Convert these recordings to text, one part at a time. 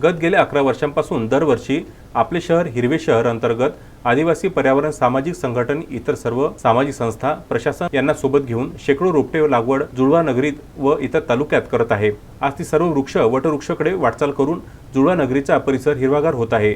गत गेल्या अकरा वर्षांपासून दरवर्षी आपले शहर हिरवे शहर अंतर्गत आदिवासी पर्यावरण सामाजिक संघटन इतर सर्व सामाजिक संस्था प्रशासन यांना सोबत घेऊन शेकडो रोपटे लागवड जुळवा नगरीत व इतर तालुक्यात करत आहे. आज ती सर्व वृक्ष वटवृक्षकडे वाटचाल करून जुळवा नगरीचा परिसर हिरवागार होत आहे.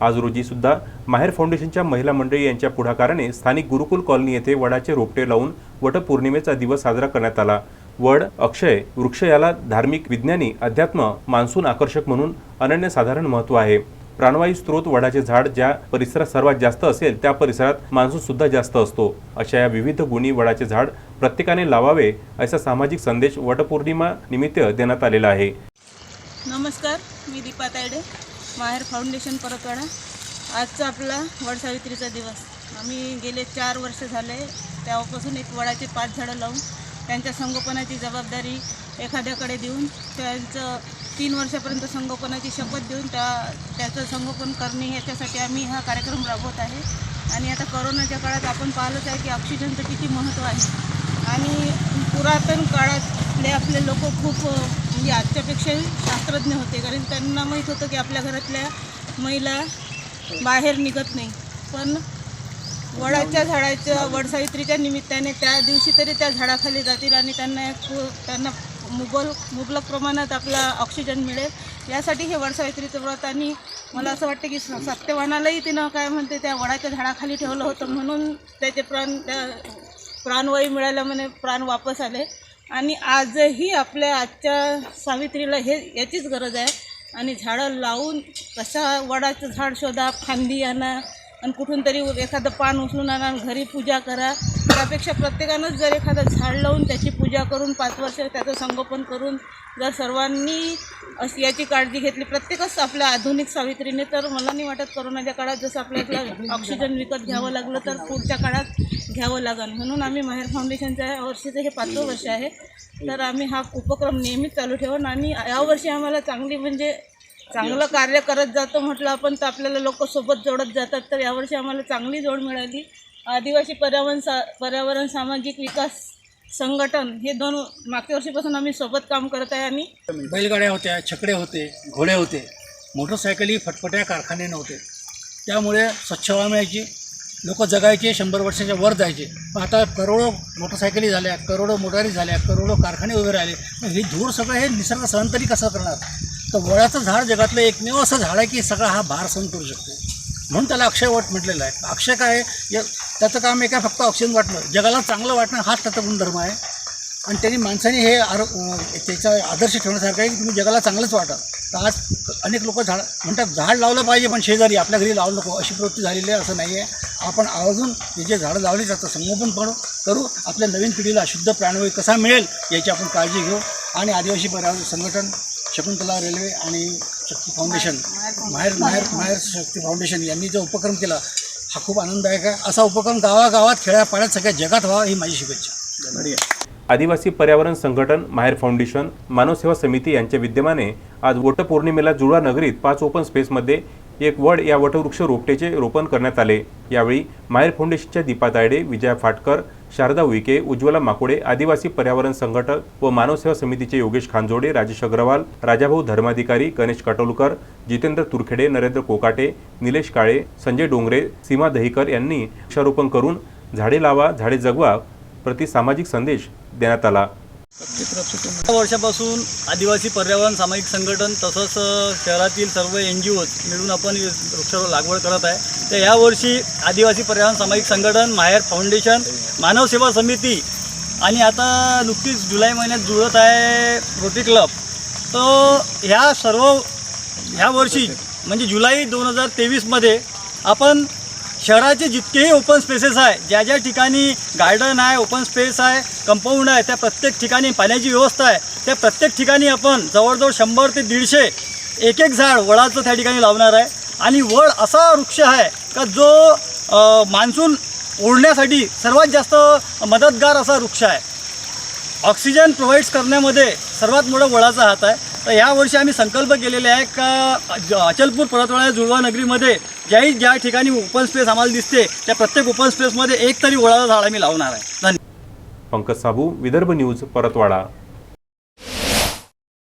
आज रोजी सुद्धा माहेर फाउंडेशनच्या महिला मंडळी यांच्या पुढाकाराने स्थानिक गुरुकुल कॉलनी येथे वडाचे रोपटे लावून वटपौर्णिमेचा दिवस साजरा करण्यात आला. वड अक्षय वृक्ष याला धार्मिक विज्ञानी अध्यात्म मान्सून आकर्षक म्हणून अनन्यसाधारण महत्त्व आहे. प्राणवायू स्त्रोत वडाचे झाड ज्या परिसरात सर्वात जास्त असेल त्या परिसरात मान्सून सुद्धा जास्त असतो. अशा या विविध गुणी वडाचे झाड प्रत्येकाने लावावे असा सामाजिक संदेश वटपौर्णिमा निमित्त देण्यात आलेला आहे. नमस्कार मी दीपा तायडे माहेर फाउंडेशन परतवाडा. आजचा आपला वड सावित्रीचा दिवस. आम्ही गेले चार वर्ष झाले तेव्हापासून एक वडाचे पाच झाडं लावून त्यांच्या संगोपनाची जबाबदारी एखाद्याकडे देऊन त्यांचं तीन वर्षापर्यंत संगोपनाची शपथ देऊन त्या त्याचं संगोपन करणे ह्याच्यासाठी आम्ही हा कार्यक्रम राबवत आहे. आणि आता करोनाच्या काळात आपण पाहिलंच आहे की ऑक्सिजनचं किती महत्त्व आहे. आणि पुरातन काळातले आपले लोक खूप म्हणजे आजच्यापेक्षाही शास्त्रज्ञ होते. कारण त्यांना माहीत होतं की आपल्या घरातल्या महिला बाहेर निघत नाही. पण वडाच्या झाडाच्या वडसावित्रीच्या निमित्ताने त्या दिवशी तरी त्या झाडाखाली जातील आणि त्यांना एक त्यांना मुबल मुबलक प्रमाणात आपला ऑक्सिजन मिळेल. यासाठी हे वडसावित्रीचं व्रत आणि मला असं वाटतं की स- सत्यवानालाही तिनं काय म्हणते त्या वडाच्या झाडाखाली ठेवलं होतं म्हणून त्याचे प्राण त्या प्राणवायू मिळाल्या म्हणे प्राण वापस आले. आणि आजही आपल्या आजच्या सावित्रीला हे याचीच गरज आहे. आणि झाडं लावून कशा वडाचं झाड शोधा फांदी आणा आणि कुठून तरी एखादं पान उचलून आणा घरी पूजा करा. त्यापेक्षा प्रत्येकानंच जर एखादं झाड लावून त्याची पूजा करून पाच वर्ष त्याचं संगोपन करून जर सर्वांनी अशी याची काळजी घेतली प्रत्येकच आपल्या आधुनिक सावित्रीने तर मला नाही वाटत करोनाच्या काळात जसं आपल्याला ऑक्सिजन विकत घ्यावं लागलं तर पुढच्या काळात घ्यावं लागेल म्हणून आम्ही माहेर फाउंडेशनच्या वर्षीचं हे पाचवं वर्ष आहे. तर आम्ही हा उपक्रम नेहमीच चालू ठेवून आणि यावर्षी आम्हाला चांगली म्हणजे चांगलं कार्य करत जातो म्हटलं आपण तर आपल्याला लोक सोबत जोडत जातात. तर यावर्षी आम्हाला चांगली जोड मिळाली. आदिवासी पर्यावरण सा पर्यावरण सामाजिक विकास संघटन हे दोन मागच्या वर्षीपासून आम्ही सोबत काम करत आहे आणि बैलगाड्या होत्या छकडे होते घोडे होते मोटरसायकली फटफट्या कारखाने नव्हते. त्यामुळे स्वच्छ हवा मिळायची लोक जगायचे शंभर वर्षाच्या वर जायचे. पण आता करोडो मोटरसायकली झाल्या करोडो मोटारी झाल्या करोडो कारखाने उभे राहिले. मग हे धूर सगळं हे निसर्ग सहन तरी कसं करणार? तर वडाचं झाड जगातलं एकमेव असं झाड आहे की सगळा हा भार सहन करू शकतो. म्हणून त्याला अक्षय वट म्हटलेलं आहे. अक्षय काय त्याचं काम आहे काय फक्त ऑक्सिजन वाटणं. जगाला चांगलं वाटणं हाच त्याचा गुणधर्म आहे. आणि त्यांनी माणसाने हे आर त्याचा आदर्श ठेवण्यासारखं आहे की तुम्ही जगाला चांगलंच वाटा. तर आज अनेक लोक झाड म्हणतात झाड लावलं पाहिजे पण शेजारी आपल्या घरी लावलं नको. अशी प्रवृत्ती झालेली आहे असं नाही आहे आपण अजून हे जे झाडं लावली त्याचं संगोपन करू करू. आपल्या नवीन पिढीला शुद्ध प्राणवायू कसा मिळेल याची आपण काळजी घेऊ. आणि आदिवासी पर्यावरण संघटन शकुंतला रेल्वे आणि शक्ती फाउंडेशन. माहेर माहेर माहेर शक्ती फाउंडेशन यांनी जो उपक्रम केला हा खूप आनंददायक आहे. असा उपक्रम गावागावात खेड्यापाड्यात सगळ्या जगात व्हावा ही माझी शुभेच्छा. आदिवासी पर्यावरण संघटन माहेर फाउंडेशन मानव सेवा समिती यांच्या विद्यमाने आज वटपौर्णिमेला जुळा नगरीत पाच ओपन स्पेसमध्ये एक वड या वटवृक्ष रोपटेचे रोपण करण्यात आले. यावेळी माहेर फाउंडेशनच्या दीपा तायडे विजया फाटकर शारदा उईके उज्ज्वला माकोडे आदिवासी पर्यावरण संघटक व मानव सेवा समितीचे योगेश खांजोडे राजेश अग्रवाल राजाभाऊ धर्माधिकारी गणेश कटोलकर जितेंद्र तुरखेडे नरेंद्र कोकाटे निलेश काळे संजय डोंगरे सीमा दहीकर यांनी वृक्षारोपण करून झाडे लावा झाडे जगवा प्रति सामाजिक संदेश देण्यात आला. वर्षापासून आदिवासी पर्यावरण सामाजिक संघटन तसंच शहरातील सर्व एन जी ओज मिळून आपण वृक्ष लागवड करत आहे. तर यावर्षी आदिवासी पर्यावरण सामाजिक संघटन माहेर फाउंडेशन मानव सेवा समिती आणि आता नुकतीच जुलै महिन्यात जुळत आहे रोटरी क्लब तर ह्या सर्व ह्या वर्षी म्हणजे जुलै दोन हजार तेवीसमध्ये आपण शहराचे जितकेही ओपन स्पेसेस आहे ज्या ज्या ठिकाणी गार्डन आहे ओपन स्पेस आहे कंपाऊंड आहे त्या प्रत्येक ठिकाणी पाण्याची व्यवस्था आहे. त्या प्रत्येक ठिकाणी आपण जवळजवळ शंभर ते दीडशे एक एक झाड वडाचं त्या ठिकाणी लावणार आहे. आणि वड असा वृक्ष आहे का जो मान्सून ओढण्यासाठी सर्वात जास्त मदतगार असा वृक्ष आहे. ऑक्सिजन प्रोव्हाइड्स करण्यामध्ये सर्वात मोठा वडाचा हात आहे. तर यावर्षी आम्ही संकल्प केलेले आहे का ज- अचलपूर परतवाडा जुळवा नगरीमध्ये ज्याही ज्या ठिकाणी ओपन स्पेस आम्हाला दिसते त्या प्रत्येक ओपन स्पेसमध्ये एक तरी ओळाला झाड आम्ही लावणार आहे. धन्यवाद पंकज साबू विदर्भ न्यूज परतवाडा.